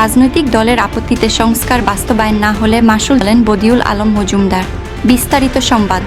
রাজনৈতিক দলের আপত্তিতে সংস্কার বাস্তবায়ন না হলে মাসুল হলেন বদিউল আলম মজুমদার। বিস্তারিত সংবাদ।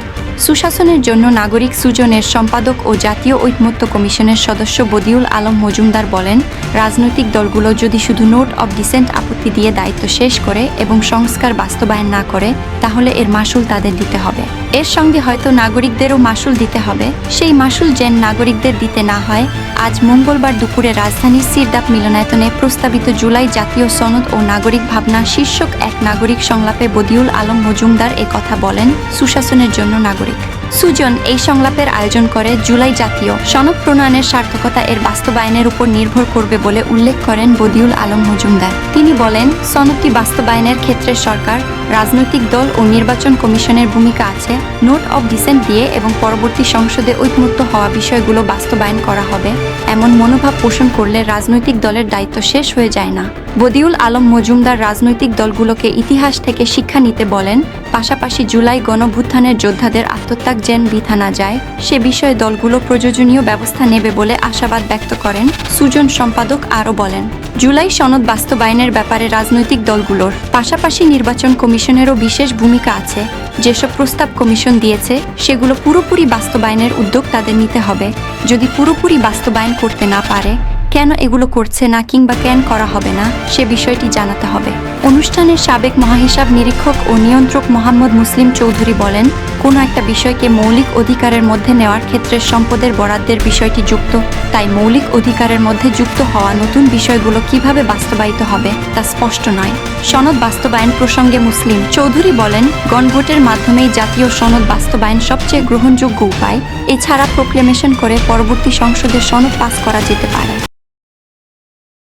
সুশাসনের জন্য নাগরিক সুজনের সম্পাদক ও জাতীয় ঐকমত্য কমিশনের সদস্য বদিউল আলম মজুমদার বলেন, রাজনৈতিক দলগুলো যদি শুধু নোট অব ডিসেন্ট আপত্তি দিয়ে দায়িত্ব শেষ করে এবং সংস্কার বাস্তবায়ন না করে, তাহলে এর মাসুল তাদের দিতে হবে। এর সঙ্গে হয়তো নাগরিকদেরও মাসুল দিতে হবে। সেই মাসুল যেন নাগরিকদের দিতে না হয় আজ মঙ্গলবার দুপুরে রাজধানীর সিরদাপ মিলনায়তনে প্রস্তাবিত জুলাই জাতীয় সনদ ও নাগরিক ভাবনা শীর্ষক এক নাগরিক সংলাপে বদিউল আলম মজুমদার কথা বলেন সুশাসনের জন্য নাগরিক। সুজন এই সংলাপের আয়োজন করে জুলাই জাতীয় সনদ প্রণয়নের সার্থকতা এর বাস্তবায়নের উপর নির্ভর করবে বলে উল্লেখ করেন বদিউল আলম মজুমদার। তিনি বলেন, সনদটি বাস্তবায়নের ক্ষেত্রে সরকার, রাজনৈতিক দল ও নির্বাচন কমিশনের ভূমিকা আছে, নোট অব ডিসেন্ট দিয়ে এবং পরবর্তী সংসদে ঐকমত্য হওয়া বিষয়গুলো বাস্তবায়ন করা হবে। এমন মনোভাব পোষণ করলে রাজনৈতিক দলের দায়িত্ব শেষ হয়ে যায় না। বদিউল আলম মজুমদার রাজনৈতিক দলগুলোকে ইতিহাস থেকে শিক্ষা নিতে বলেন পাশাপাশি জুলাই গণভুত্থানের যোদ্ধাদের আত্মত্যাগ যেন বৃথা না যায়, সে বিষয়ে দলগুলো প্রয়োজনীয় ব্যবস্থা নেবে বলে আশাবাদ ব্যক্ত করেন সুজন সম্পাদক আরও বলেন, জুলাই সনদ বাস্তবায়নের ব্যাপারে রাজনৈতিক দলগুলোর পাশাপাশি নির্বাচন কমিশনেরও বিশেষ ভূমিকা আছে। যেসব প্রস্তাব কমিশন দিয়েছে, সেগুলো পুরোপুরি বাস্তবায়নের উদ্যোগ তাদের নিতে হবে। যদি পুরোপুরি বাস্তবায়ন করতে না পারে কেন এগুলো করছে না কিংবা কেন করা হবে না, সে বিষয়টি জানাতে হবে। অনুষ্ঠানের সাবেক মহাহিসাব নিরীক্ষক ও নিয়ন্ত্রক মোহাম্মদ মুসলিম চৌধুরী বলেন, কোনো একটা বিষয়কে মৌলিক অধিকারের মধ্যে নেওয়ার ক্ষেত্রে সম্পদের বরাদ্দের বিষয়টি যুক্ত, তাই মৌলিক অধিকারের মধ্যে যুক্ত হওয়া নতুন বিষয়গুলো কীভাবে বাস্তবায়িত হবে তা স্পষ্ট নয়। সনদ বাস্তবায়ন প্রসঙ্গে মুসলিম চৌধুরী বলেন, গণভোটের মাধ্যমেই জাতীয় সনদ বাস্তবায়ন সবচেয়ে গ্রহণযোগ্য উপায়, এছাড়া প্রোক্লেমেশন করে পরবর্তী সংসদে সনদ পাস করা যেতে পারে।